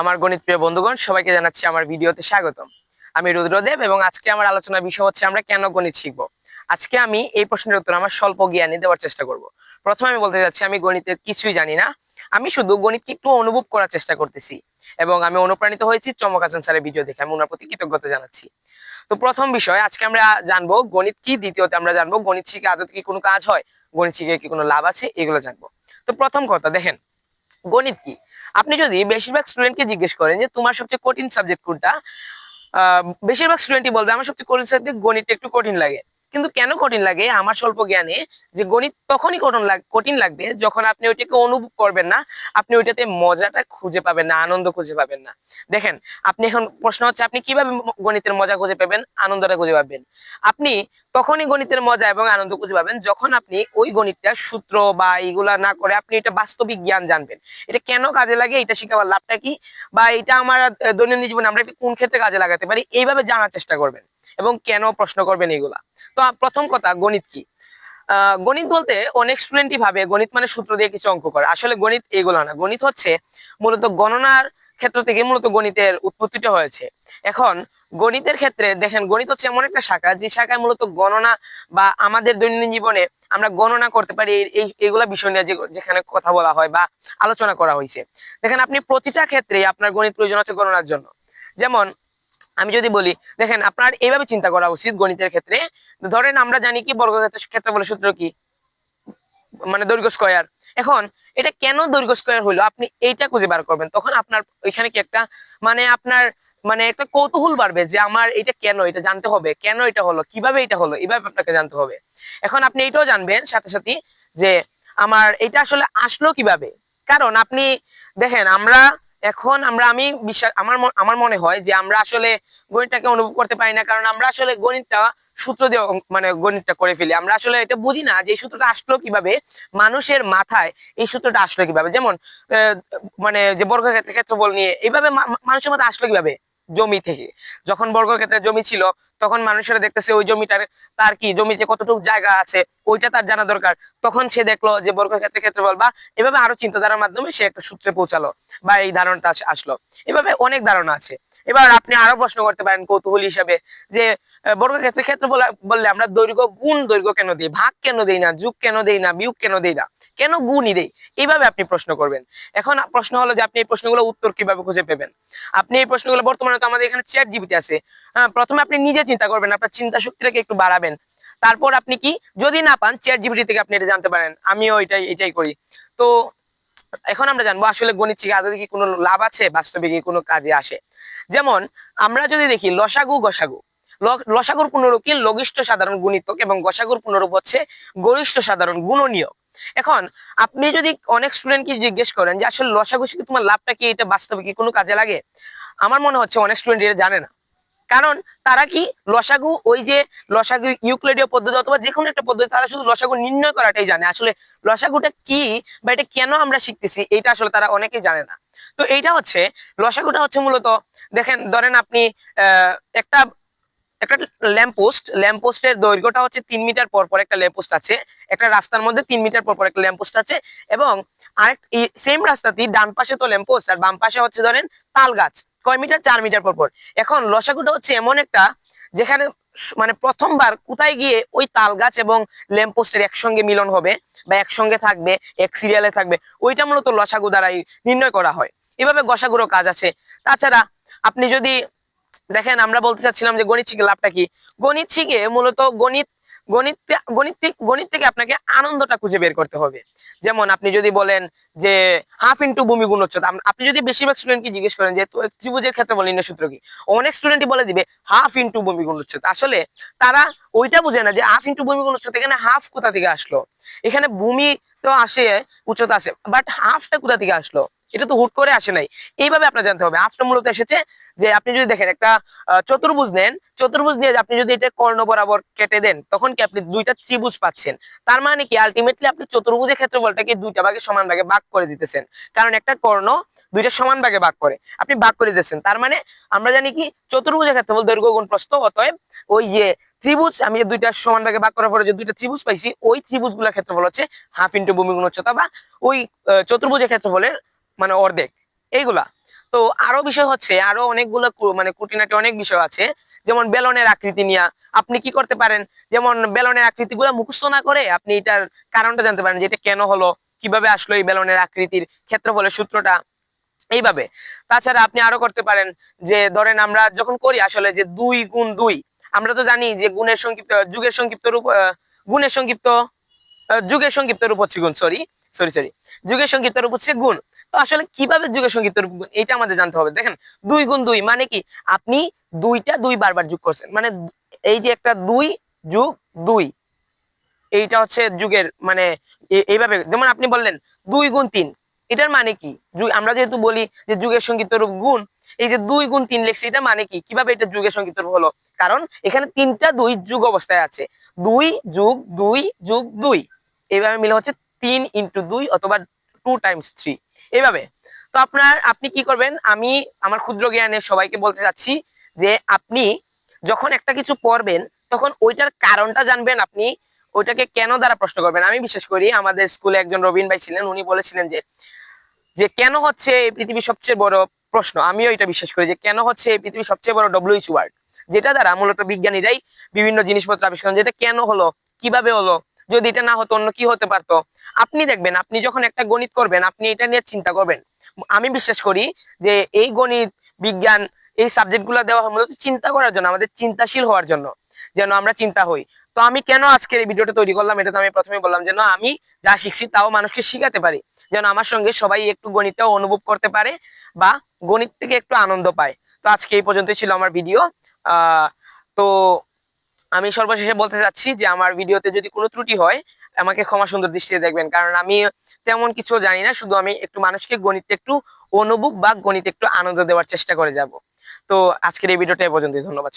আমার গণিত প্রিয় বন্ধুগণ, সবাইকে জানাচ্ছি আমার ভিডিওতে স্বাগতম। আমি রুদ্রদেব এবং আজকে আমার আলোচনার বিষয় হচ্ছে আমরা কেন গণিত শিখব। আজকে আমি এই প্রশ্নের উত্তর আমার স্বল্প জ্ঞানে দেওয়ার চেষ্টা করব। প্রথমে আমি বলতে যাচ্ছি আমি গণিতের কিছুই জানি না। আমি শুধু গণিতকে একটু অনুভব করার চেষ্টা করতেছি এবং আমি অনুপ্রাণিত হয়েছি চমক হাসান স্যারের ভিডিও দেখে। আমি ওনার প্রতি কৃতজ্ঞতা জানাচ্ছি। তো প্রথম বিষয়, আজকে আমরা জানব গণিত কি, দ্বিতীয়তে আমরা জানব গণিত শিখে আদত কি কোনো কাজ হয়, গণিত শিখে কি কোনো লাভ আছে, এগুলো জানব। তো প্রথম কথা, দেখেন গণিত কি? আপনি যদি বেশিরভাগ স্টুডেন্টকে জিজ্ঞেস করেন যে, তোমার সবচেয়ে কঠিন সাবজেক্ট কোনটা? বেশিরভাগ স্টুডেন্টই বলবে, আমার সবচেয়ে কঠিন সাবজেক্ট গণিত, একটু কঠিন লাগে। কিন্তু কেন কঠিন লাগে? আমার স্বল্প জ্ঞানে যে গণিত তখনই কঠিন কঠিন লাগবে যখন আপনি ওইটাকে অনুভব করবেন না। আপনি ওইটাতে মজাটা খুঁজে পাবেন না, আনন্দ খুঁজে পাবেন না। দেখেন, আপনি এখন প্রশ্ন হচ্ছে, আপনি কীভাবে গণিতের মজা খুঁজে পাবেন, আনন্দটা খুঁজে পাবেন? আপনি তখনই গণিতের মজা এবং আনন্দ খুঁজে পাবেন যখন আপনি ওই গণিতটা সূত্র বা এইগুলা না করে আপনি এটা বাস্তবিক জ্ঞান জানবেন। এটা কেন কাজে লাগে? এটা শিখাবার লাভটা কি? বা এটা আমার দৈনন্দিন জীবনে আমরা কোন ক্ষেত্রে কাজে লাগাতে পারি? এইভাবে জানার চেষ্টা করবেন। এবং কেন প্রশ্ন করবেন এইগুলা তো প্রথম কথা, গণিত কি? গণিত বলতে অনেক স্টুডেন্টই ভাবে গণিত মানে সূত্র দিয়ে কিছু অঙ্ক করে। আসলে গণিত এগুলো না। গণিত হচ্ছে মূলত গণনার ক্ষেত্র থেকে মূলত গণিতের উৎপত্তিটা হয়েছে। এখন গণিতের ক্ষেত্রে দেখেন, গণিত হচ্ছে এমন একটা শাখা যে শাখায় মূলত গণনা বা আমাদের দৈনন্দিন জীবনে আমরা গণনা করতে পারি এই- এই, এগুলা বিষয় নিয়ে যেখানে কথা বলা হয় বা আলোচনা করা হয়েছে। দেখেন, আপনি প্রতিটা ক্ষেত্রে আপনার গণিত প্রয়োজন হচ্ছে গণনার জন্য। যেমন আমি যদি বলি, দেখেন আপনার এইভাবে চিন্তা করা উচিত গণিতের ক্ষেত্রে। ধরেন আমরা জানি কি বর্গক্ষেত্রের ক্ষেত্রে বলে সূত্র কি? মানে দৈর্ঘ্য স্কয়ার এখন এটা কেন দৈর্ঘ্য স্কয়ার হলো? আপনি এইটা খুঁজে বার করবেন। তখন আপনার এখানে কি একটা মানে আপনার মানে একটা কৌতূহল বাড়বে যে আমার এটা কেন, এটা জানতে হবে। কেন এটা হলো? কীভাবে এটা হলো? এইভাবে আপনাকে জানতে হবে। এখন আপনি এটাও জানবেন সাথে সাথে যে আমার এটা আসলে আসলো কীভাবে? কারণ আপনি, দেখেন আমরা এখন আমরা, আমি বিশ্বাস, আমার আমার মনে হয় যে আমরা আসলে গণিতটাকে অনুভব করতে পারি না, কারণ আমরা আসলে গণিতটা সূত্র দিয়ে মানে গণিতটা করে ফেলি। আমরা আসলে এটা বুঝি না যে সূত্রটা আসলো কীভাবে, মানুষের মাথায় এই সূত্রটা আসলো কীভাবে। যেমন মানে যে বর্গক্ষেত্রের ক্ষেত্রফল নিয়ে এইভাবে মানুষের মাথায় আসলো কীভাবে? জমি থেকে। যখন বর্গক্ষেত্রের জমি ছিল, তখন মানুষেরা দেখতেছে ওই জমিটার তার কি, জমিতে কতটুকু জায়গা আছে, ওইটা তার জানা দরকার। তখন সে দেখল যে বর্গক্ষেত্রের ক্ষেত্রফল বা এভাবে আরও চিন্তাধারার মাধ্যমে সে একটা সূত্রে পৌঁছালো বা এই ধারণাটা আসলো। এভাবে অনেক ধারণা আছে। এবার আপনি আরও প্রশ্ন করতে পারেন কৌতূহল হিসাবে যে বর্গক্ষেত্রের ক্ষেত্র বলা- বললে আমরা দৈর্ঘ্য, গুণ দৈর্ঘ্য কেন দিই? ভাগ কেন দেই না? যুগ কেন দেই না? বিয়োগ কেন দেই না? কেন গুণই দেই? এইভাবে আপনি প্রশ্ন করবেন। এখন প্রশ্ন হলো যে আপনি এই প্রশ্নগুলো উত্তর কীভাবে খুঁজে পেবেন? আপনি এই প্রশ্নগুলো বর্তমানে তো আমাদের এখানে চ্যাট জিবিটি আছে প্রথমে আপনি নিজে চিন্তা করবেন, আপনার চিন্তা শক্তিটাকে একটু বাড়াবেন। তারপর আপনি কি, যদি না পান চ্যাট জিবিটি থেকে আপনি এটা জানতে পারেন। আমিও এটাই এটাই করি। তো এখন আমরা জানব, আসলে গণিত শিখে আদৌ কি কোনো লাভ আছে? বাস্তবে কি কোনো কাজে আসে? যেমন, আমরা যদি দেখি, লসাগু, গসাগু। লসাগুর পুনরূপ কি লঘিষ্ঠ সাধারণ গুণিতক এবং গসাগুর পুনরূপ হচ্ছে গরিষ্ঠ সাধারণ গুণনীয় এখন, আপনি যদি অনেক স্টুডেন্টকে জিজ্ঞেস করেন যে, আসলে লসাগু শিখে তোমার লাভটা কি? এটা বাস্তবে কি কোনো কাজে লাগে? আমার মনে হচ্ছে অনেক স্টুডেন্ট এটা জানে না। কারণ, তারা কি লসাগু, ওই যে লসাগু ইউক্লিডীয় পদ্ধতি অথবা যে কোনো একটা পদ্ধতি, তারা শুধু লসাগু নির্ণয় করাটাই জানে। আসলে লসাগুটা কি বা এটা কেন আমরা শিখতেছি, এইটা আসলে তারা অনেকেই জানে না। তো এইটা হচ্ছে, লসাগুটা হচ্ছে মূলত, দেখেন, ধরেন আপনি একটা একটা ল্যাম্পপোস্ট ল্যাম্পপোস্টের দৈর্ঘ্যটা হচ্ছে তিন মিটার পর পর একটা ল্যাম্পপোস্ট আছে। একটা রাস্তার মধ্যে তিন মিটার পর পর একটা ল্যাম্পপোস্ট আছে এবং আরেক সেম রাস্তাটি ডান পাশে তো ল্যাম্পপোস্ট আর বাম পাশে হচ্ছে ধরেন তাল গাছ কয় মিটার চার মিটার পর পর। এখন লসাগুটা হচ্ছে এমন একটা যেখানে মানে প্রথমবার কোথায় গিয়ে ওই তাল গাছ এবং ল্যাম্পপোস্টের একসঙ্গে মিলন হবে বা একসঙ্গে থাকবে, এক সিরিয়ালে থাকবে, ওইটা মূলত লসাগু দ্বারাই নির্ণয় করা হয়। এভাবে গসাগুরও কাজ আছে। তাছাড়া আপনি যদি দেখেন, আমরা বলতে চাচ্ছিলাম যে গণিত শিখে লাভটা কি? গণিত শিখে মূলত গণিত গণিত গণিত গণিত থেকে আপনাকে আনন্দটা খুঁজে বের করতে হবে। যেমন আপনি যদি বলেন যে হাফ ইন্টু ভূমি গুণ উচ্চতা আপনি যদি বেশিরভাগ স্টুডেন্টকে জিজ্ঞেস করেন যে ত্রিভুজের ক্ষেত্রে বলেন না সূত্র কি? অনেক স্টুডেন্টই বলে দিবে হাফ ইন্টু ভূমি গুণ উচ্চতা। আসলে তারা ওইটা বুঝে না যে হাফ ইন্টু ভূমি গুণ উচ্চতা এখানে হাফ কোথা থেকে আসলো? এখানে ভূমি তো আসে, উচ্চতা আছে বাট হাফটা কোথা থেকে আসলো? এটা তো হুট করে আসে নাই। এইভাবে আপনার জানতে হবে। হাফটা মূলত এসেছে যে আপনি যদি দেখেন একটা চতুর্ভুজ নেন, চতুর্ভুজ নিয়ে আপনি যদি এটা কর্ণ বরাবর কেটে দেন, তখন কি আপনি দুইটা ত্রিভুজ পাচ্ছেন? তার মানে কি? আলটিমেটলি আপনি চতুর্ভুজের ক্ষেত্রফলটাকে দুইটা ভাগে সমান ভাগে ভাগ করে দিতেছেন। কারণ একটা কর্ণ দুইটা সমান ভাগে ভাগ করে। আপনি ভাগ করে দিতেছেন তার মানে আমরা জানি কি? চতুর্ভুজের ক্ষেত্রফল দৈর্ঘ্য গুণ প্রস্থ। অতএব ওই যে ত্রিভুজ, আমি দুইটা সমান ভাগে ভাগ করার পরে যে দুইটা ত্রিভুজ পাইছি, ওই ত্রিভুজগুলোর ক্ষেত্রফল হচ্ছে হাফ ইন্টু ভূমি গুণ উচ্চতা বা ওই চতুর্ভুজের ক্ষেত্রফলের মানে অর্ধেক। এইগুলা। তো আরও বিষয় হচ্ছে, আরও অনেকগুলো মানে কুটিনাটি অনেক বিষয় আছে, যেমন বেলনের আকৃতি নিয়ে। আপনি কি করতে পারেন? যেমন বেলনের আকৃতি গুলো মুখস্থ না করে আপনি এটার কারণটা জানতে পারেন যে এটা কেন হলো, কীভাবে আসলো এই বেলনের আকৃতির ক্ষেত্রফলের সূত্রটা। এইভাবে। তাছাড়া আপনি আরও করতে পারেন যে, ধরেন আমরা যখন করি আসলে যে দুই গুণ দুই আমরা তো জানি যে গুণের সংক্ষিপ্ত, যুগের সংক্ষিপ্ত রূপ গুণের সংক্ষিপ্ত যুগের সংক্ষিপ্ত রূপ হচ্ছে গুণ সরি সরি সরি যুগের সংক্ষিপ্ত রূপ হচ্ছে গুণ। তো আসলে কীভাবে যুগের সংক্ষিপ্ত রূপ গুণ এটা আমাদের জানতে হবে। দেখেন, দুই গুণ দুই মানে কি? আপনি দুইটা দুই বারবার যোগ করছেন। মানে এই যে একটা দুই যুগ দুই, এইটা হচ্ছে যুগের মানে এইভাবে, যেমন আপনি বললেন, দুই গুণ তিন এটার মানে কি? আমরা যেহেতু বলি যে যুগের সংক্ষিপ্ত রূপ গুণ, এই যে দুই গুণ তিন লেখছে, এটা মানে কি? কীভাবে এটা যুগের রূপ হলো? কারণ এখানে তিনটা দুই যুগ অবস্থায় আছে। দুই যুগ দুই যুগ, দুই। এইভাবে মিলে হচ্ছে তিন ইন্টু দুই অথবা টু টাইমস থ্রি এইভাবে তো আপনার, আপনি কি করবেন? আমি আমার ক্ষুদ্র জ্ঞানে সবাইকে বলতে চাচ্ছি যে আপনি যখন একটা কিছু পড়বেন, তখন ওইটার কারণটা জানবেন আপনি ওইটাকে কেন দ্বারা প্রশ্ন করবেন? আমি বিশেষ করি আমাদের স্কুলে একজন রবিন ভাই ছিলেন, উনি বলেছিলেন যে যে কেন হচ্ছে এই পৃথিবীর সবচেয়ে বড় প্রশ্ন? আমিও এটা বিশ্বাস করি যে কেন হচ্ছে এই পৃথিবীর সবচেয়ে বড় ডব্লিউএইচ ওয়ার্ড যেটা দ্বারা মূলত বিজ্ঞানীরাই বিভিন্ন জিনিসপত্র আবিষ্কার যেটা কেন হলো, কীভাবে হলো, যদি এটা না হতো অন্য কি হতে পারতো? আপনি দেখবেন, আপনি যখন একটা গণিত করবেন, আপনি এটা নিয়ে চিন্তা করবেন। আমি বিশ্বাস করি যে এই গণিত, বিজ্ঞান, এই সাবজেক্টগুলো দেওয়া হয় মূলত চিন্তা করার জন্য, আমাদের চিন্তাশীল হওয়ার জন্য। যেন আমরা চিন্তা হই। তো আমি কেন আজকের এই ভিডিওটা তৈরি করলাম? এটা তো আমি প্রথমে বললাম যেন আমি যা শিখছি তাও মানুষকে শিখাতে পারি। যেন আমার সঙ্গে সবাই একটু গণিতটাও অনুভব করতে পারে বা গণিত থেকে একটু আনন্দ পায়। তো আজকে এই পর্যন্তই ছিল আমার ভিডিও। তো আমি সর্বশেষে বলতে চাচ্ছি যে আমার ভিডিওতে যদি কোনো ত্রুটি হয়, আমাকে ক্ষমা সুন্দর দৃষ্টিতে দেখবেন। কারণ আমি তেমন কিছু জানি না, শুধু আমি একটু মানুষকে গণিত একটু অনুভব বা গণিত একটু আনন্দ দেওয়ার চেষ্টা করে যাব। তো আজকের এই ভিডিওটা এ পর্যন্তই। ধন্যবাদ।